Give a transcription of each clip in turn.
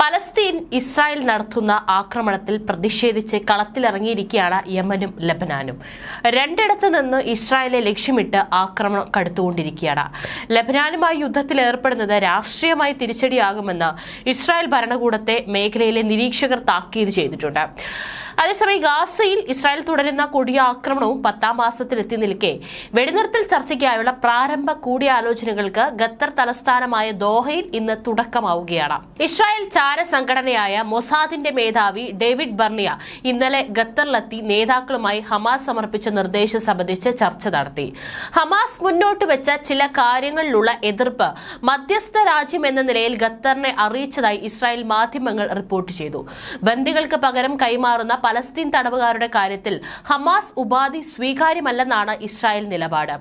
Palestine Israel നടത്തുന്ന ആക്രമണത്തിൽ പ്രതിഷേധിച്ച് കളത്തിലിറങ്ങിയിരിക്കുകയാണ് യമനും ലബനാനും. രണ്ടിടത്ത് നിന്ന് ഇസ്രായേലെ ലക്ഷ്യമിട്ട് ആക്രമണം കടുത്തുകൊണ്ടിരിക്കുകയാണ്. ലബനാനുമായി യുദ്ധത്തിൽ ഏർപ്പെടുന്നത് രാഷ്ട്രീയമായി തിരിച്ചടിയാകുമെന്ന് ഇസ്രായേൽ ഭരണകൂടത്തെ മേഖലയിലെ നിരീക്ഷകർ താക്കീത് ചെയ്തിട്ടുണ്ട്. അതേസമയം ഗാസയിൽ ഇസ്രായേൽ തുടരുന്ന കൊടിയ ആക്രമണവും പത്താം മാസത്തിലെത്തി നിൽക്കെ. വെടിനിർത്തൽ ചർച്ചയ്ക്കായുള്ള പ്രാരംഭ കൂടിയാലോചനകൾക്ക് ഖത്തർ തലസ്ഥാനമായ ദോഹയിൽ ഇന്ന് തുടക്കമാവുകയാണ്. ഇസ്രായേൽ ചാര സംഘടനയായ മൊസാദിന്റെ മേധാവി ഡേവിഡ് ബർണിയ ഇന്നലെ ഖത്തറിലെത്തി നേതാക്കളുമായി ഹമാസ് സമർപ്പിച്ച നിർദ്ദേശം സംബന്ധിച്ച് ചർച്ച നടത്തി. ഹമാസ് മുന്നോട്ട് വെച്ച ചില കാര്യങ്ങളിലുള്ള എതിർപ്പ് മധ്യസ്ഥ രാജ്യം എന്ന നിലയിൽ ഖത്തറിനെ അറിയിച്ചതായി ഇസ്രായേൽ മാധ്യമങ്ങൾ റിപ്പോർട്ട് ചെയ്തു. ബന്ദികൾക്ക് പകരം കൈമാറുന്ന പലസ്തീൻ തടവുകാരുടെ കാര്യത്തിൽ ഹമാസ് ഉപാധി സ്വീകാര്യമല്ലെന്നാണ് ഇസ്രായേൽ നിലപാട്.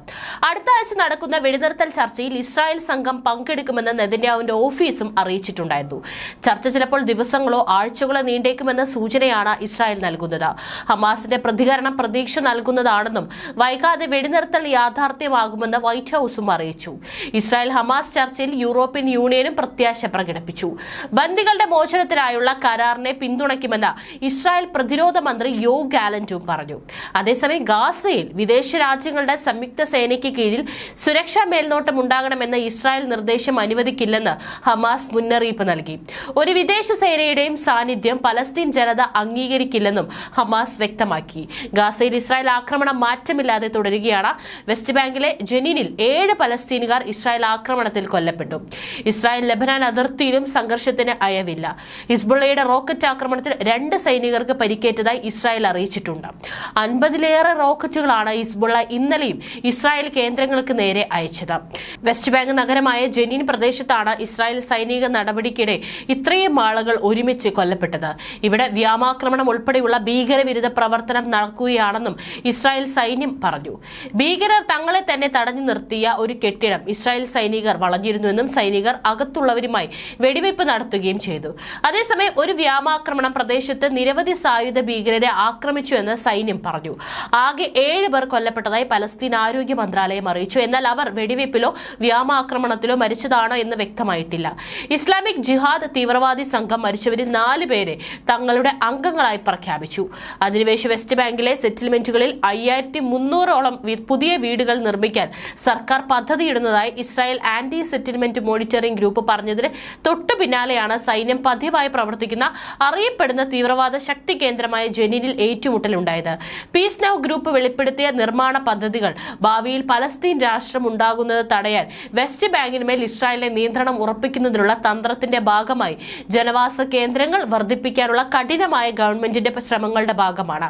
അടുത്ത ആഴ്ച നടക്കുന്ന വെടിനിർത്തൽ ചർച്ചയിൽ ഇസ്രായേൽ സംഘം പങ്കെടുക്കുമെന്ന് നെതന്യാവിന്റെ ഓഫീസും അറിയിച്ചിട്ടുണ്ടായിരുന്നു. ചർച്ച ചിലപ്പോൾ ദിവസങ്ങളോ ആഴ്ചകളോ നീണ്ടേക്കുമെന്ന സൂചനയാണ് ഇസ്രായേൽ നൽകുന്നത്. ഹമാസിന്റെ പ്രതികരണം പ്രതീക്ഷ നൽകുന്നതാണെന്നും വൈകാതെ വെടിനിർത്തൽ യാഥാർത്ഥ്യമാകുമെന്ന് വൈറ്റ് ഹൌസും അറിയിച്ചു. ഇസ്രായേൽ ഹമാസ് ചർച്ചയിൽ യൂറോപ്യൻ യൂണിയനും പ്രത്യാശ പ്രകടിപ്പിച്ചു. ബന്ദികളുടെ മോചനത്തിനായുള്ള കരാറിനെ പിന്തുണയ്ക്കുമെന്ന് ഇസ്രായേൽ പ്രതിരോധ മന്ത്രി യോ ഗാലന്റും പറഞ്ഞു. അതേസമയം ഗാസയിൽ വിദേശ രാജ്യങ്ങളുടെ സംയുക്ത സേനയ്ക്ക് കീഴിൽ സുരക്ഷാ മേൽനോട്ടം ഉണ്ടാകണമെന്ന ഇസ്രായേൽ നിർദ്ദേശം അനുവദിക്കില്ലെന്ന് ഹമാസ് മുന്നറിയിപ്പ് നൽകി. ഒരു വിദേശ സേനയുടെയും സാന്നിധ്യം പലസ്തീൻ ജനത അംഗീകരിക്കില്ലെന്നും ഹമാസ് വ്യക്തമാക്കി. ഗാസയിൽ ഇസ്രായേൽ ആക്രമണം മാറ്റമില്ലാതെ തുടരുകയാണ്. വെസ്റ്റ് ബാങ്കിലെ ജനീനിൽ ഏഴ് പലസ്തീനുകാർ ഇസ്രായേൽ ആക്രമണത്തിൽ കൊല്ലപ്പെട്ടു. ഇസ്രായേൽ ലബനാൻ അതിർത്തിയിലും സംഘർഷത്തിന് അയവില്ല. ഹിസ്ബുള്ളയുടെ റോക്കറ്റ് ആക്രമണത്തിൽ രണ്ട് സൈനികർക്ക് പരിക്കേറ്റതായി ഇസ്രായേൽ അറിയിച്ചിട്ടുണ്ട്. അൻപതിലേറെ റോക്കറ്റുകളാണ് ഹിസ്ബുള്ള ഇന്നലെയും ഇസ്രായേൽ കേന്ദ്രങ്ങൾക്ക് നേരെ അയച്ചത്. വെസ്റ്റ് ബാങ്ക് നഗരമായ ജനീൻ പ്രദേശത്താണ് ഇസ്രായേൽ സൈനിക നടപടിക്കിടെ ഇത്രയും ആളുകൾ ഒരുമിച്ച് കൊല്ലപ്പെട്ടത്. ഇവിടെ വ്യാമാക്രമണം ഉൾപ്പെടെയുള്ള ഭീകരവിരുദ്ധ പ്രവർത്തനം നടക്കുകയാണെന്നും ഇസ്രായേൽ സൈന്യം പറഞ്ഞു. ഭീകരർ തങ്ങളെ തന്നെ തടഞ്ഞു നിർത്തിയ ഒരു കെട്ടിടം ഇസ്രായേൽ സൈനികർ വളഞ്ഞിരുന്നുവെന്നും സൈനികർ അകത്തുള്ളവരുമായി വെടിവയ്പ് നടത്തുകയും ചെയ്തു. അതേസമയം ഒരു വ്യാമാക്രമണം പ്രദേശത്ത് നിരവധി സായുധ ഭീകരരെ ആക്രമിച്ചുവെന്ന് സൈന്യം പറഞ്ഞു. ആകെ ഏഴ് പേർ കൊല്ലപ്പെട്ടതായി പലസ്തീൻ ആരോഗ്യ മന്ത്രാലയം അറിയിച്ചു. എന്നാൽ അവർ വെടിവയ്പിലോ വ്യോമാക്രമണത്തിലോ മരിച്ചതാണോ എന്ന് വ്യക്തമായിട്ടില്ല. ഇസ്ലാമിക് ജിഹാദ് തീവ്രവാദി സംഘം മരിച്ചവരിൽ നാല് പേരെ തങ്ങളുടെ അംഗങ്ങളായി പ്രഖ്യാപിച്ചു. അധിനിവേശ വെസ്റ്റ് ബാങ്കിലെ സെറ്റിൽമെന്റുകളിൽ അയ്യായിരത്തി മുന്നൂറോളം പുതിയ വീടുകൾ നിർമ്മിക്കാൻ സർക്കാർ പദ്ധതിയിടുന്നതായി Israel anti settlement monitoring group പറഞ്ഞതിന് തൊട്ടു പിന്നാലെയാണ് സൈന്യം പതിവായി പ്രവർത്തിക്കുന്ന അറിയപ്പെടുന്ന തീവ്രവാദ ശക്തി കേന്ദ്രമായ ജനീനിൽ ഏറ്റുമുട്ടലുണ്ടായത്. പീസ് നൌ ഗ്രൂപ്പ് വെളിപ്പെടുത്തിയ നിർമ്മാണ പദ്ധതികൾ ഭാവിയിൽ പലസ്തീൻ രാഷ്ട്രം ഉണ്ടാകുന്നത് തടയാൻ വെസ്റ്റ് ബാങ്കിനുമേൽ ഇസ്രായേലിന്റെ നിയന്ത്രണം ഉറപ്പിക്കുന്നതിനുള്ള തന്ത്രത്തിന്റെ ഭാഗമായി ജനവാസ കേന്ദ്രങ്ങൾ വർദ്ധിപ്പിക്കാനുള്ള കഠിനമായ ഗവൺമെന്റിന്റെ ശ്രമങ്ങളുടെ ഭാഗമാണ്.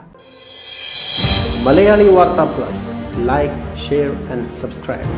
Malayali Vartha plus. Like share and subscribe